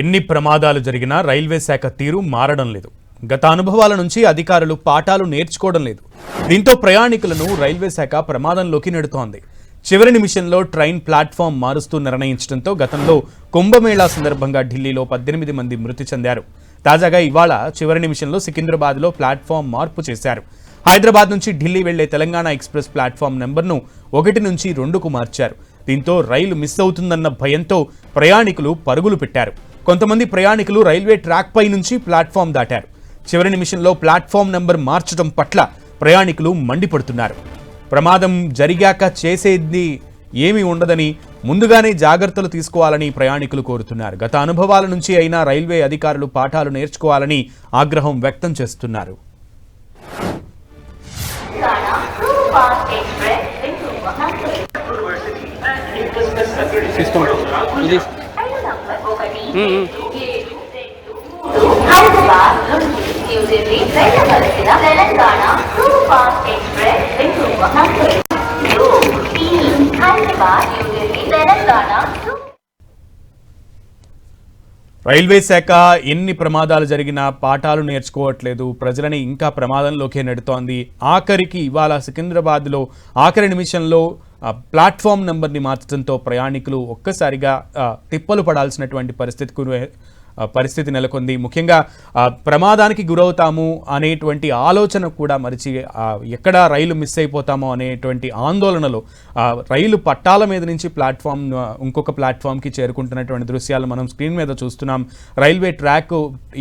ఎన్ని ప్రమాదాలు జరిగినా రైల్వే శాఖ తీరు మారడం లేదు. గత అనుభవాల నుంచి అధికారులు పాఠాలు నేర్చుకోవడం లేదు. దీంతో ప్రయాణికులను రైల్వే శాఖ ప్రమాదంలోకి నెడుతోంది. చివరి నిమిషంలో ట్రైన్ ప్లాట్ఫామ్ మారుస్తూ నిర్ణయించడంతో గతంలో కుంభమేళా సందర్భంగా ఢిల్లీలో పద్దెనిమిది మంది మృతి చెందారు. తాజాగా ఇవాళ చివరి నిమిషంలో సికింద్రాబాద్లో ప్లాట్ఫామ్ మార్పు చేశారు. హైదరాబాద్ నుంచి ఢిల్లీ వెళ్ళే తెలంగాణ ఎక్స్ప్రెస్ ప్లాట్ఫామ్ నెంబర్ను ఒకటి నుంచి రెండుకు మార్చారు. దీంతో రైలు మిస్ అవుతుందన్న భయంతో ప్రయాణికులు పరుగులు పెట్టారు. కొంతమంది ప్రయాణికులు రైల్వే ట్రాక్పై నుంచి ప్లాట్ఫామ్ దాటారు. చివరి నిమిషంలో ప్లాట్ఫామ్ నెంబర్ మార్చడం పట్ల ప్రయాణికులు మండిపడుతున్నారు. ప్రమాదం జరిగాక చేసేది ఏమీ ఉండదని ముందుగానే జాగ్రత్తలు తీసుకోవాలని ప్రయాణికులు కోరుతున్నారు. గత అనుభవాల నుంచి అయినా రైల్వే అధికారులు పాఠాలు నేర్చుకోవాలని ఆగ్రహం వ్యక్తం చేస్తున్నారు. ఇది రైల్వే శాఖ ఎన్ని ప్రమాదాలు జరిగినా పాఠాలు నేర్చుకోవట్లేదు. ప్రజలని ఇంకా ప్రమాదంలోకే నెడుతోంది. ఆఖరికి ఇవాళ సికింద్రాబాద్లో ఆఖరి నిమిషంలో ప్లాట్ఫామ్ నెంబర్ని మార్చడంతో ప్రయాణికులు ఒక్కసారిగా తిప్పలు పడాల్సినటువంటి పరిస్థితికి పరిస్థితి నెలకొంది. ముఖ్యంగా ప్రమాదానికి గురవుతాము అనేటువంటి ఆలోచన కూడా మరిచి ఎక్కడ రైలు మిస్ అయిపోతామో అనేటువంటి ఆందోళనలో రైలు పట్టాల మీద నుంచి ప్లాట్ఫామ్ ఇంకొక ప్లాట్ఫామ్కి చేరుకుంటున్నటువంటి దృశ్యాలు మనం స్క్రీన్ మీద చూస్తున్నాం. రైల్వే ట్రాక్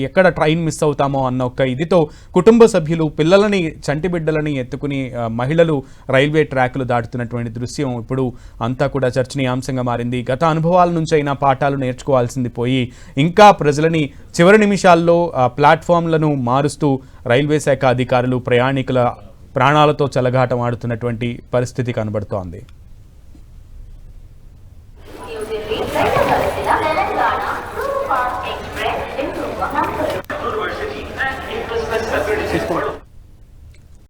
ఎక్కడ ట్రైన్ మిస్ అవుతామో అన్న ఒక ఇదితో కుటుంబ సభ్యులు పిల్లలని చంటి బిడ్డలని ఎత్తుకుని మహిళలు రైల్వే ట్రాక్లు దాటుతున్నటువంటి దృశ్యం ఇప్పుడు అంతా కూడా చర్చనీయాంశంగా మారింది. గత అనుభవాల నుంచి అయినా పాఠాలు నేర్చుకోవాల్సింది పోయి ఇంకా ప్రజలని చివరి నిమిషాల్లో ప్లాట్ఫామ్లను మారుస్తూ రైల్వే శాఖ అధికారులు ప్రయాణికుల ప్రాణాలతో చెలగాటం ఆడుతున్నటువంటి పరిస్థితి కనబడుతోంది.